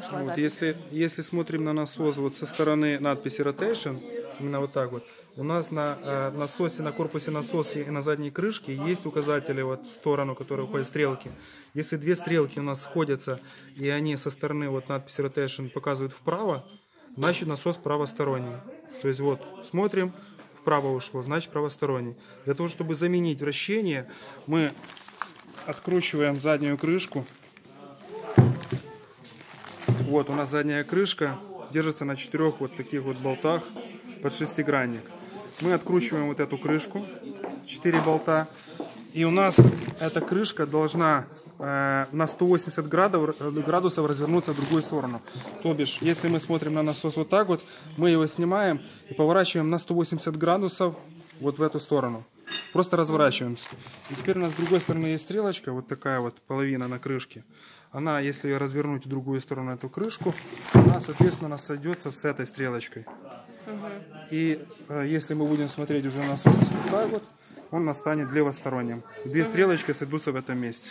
пошла Вот, запись. если, если смотрим на насос вот со стороны надписи Rotation, именно вот так вот, у нас на э, насосе, на корпусе насоса и на задней крышке есть указатели вот в сторону, которые уходят стрелки. Если две стрелки у нас сходятся, и они со стороны вот надписи Rotation показывают вправо, значит насос правосторонний. То есть вот, смотрим, вправо ушло, значит правосторонний. Для того, чтобы заменить вращение, мы откручиваем заднюю крышку. Вот у нас задняя крышка держится на четырех вот таких вот болтах под шестигранник. Мы откручиваем вот эту крышку, 4 болта, и у нас эта крышка должна э, на 180 градусов, градусов развернуться в другую сторону. То бишь, если мы смотрим на насос вот так вот, мы его снимаем и поворачиваем на 180 градусов вот в эту сторону. Просто разворачиваемся. И теперь у нас с другой стороны есть стрелочка, вот такая вот половина на крышке. Она, если ее развернуть в другую сторону, эту крышку, она, соответственно, сойдется с этой стрелочкой. И э, если мы будем смотреть уже насос вот так вот, он настанет левосторонним. Две стрелочки сойдутся в этом месте.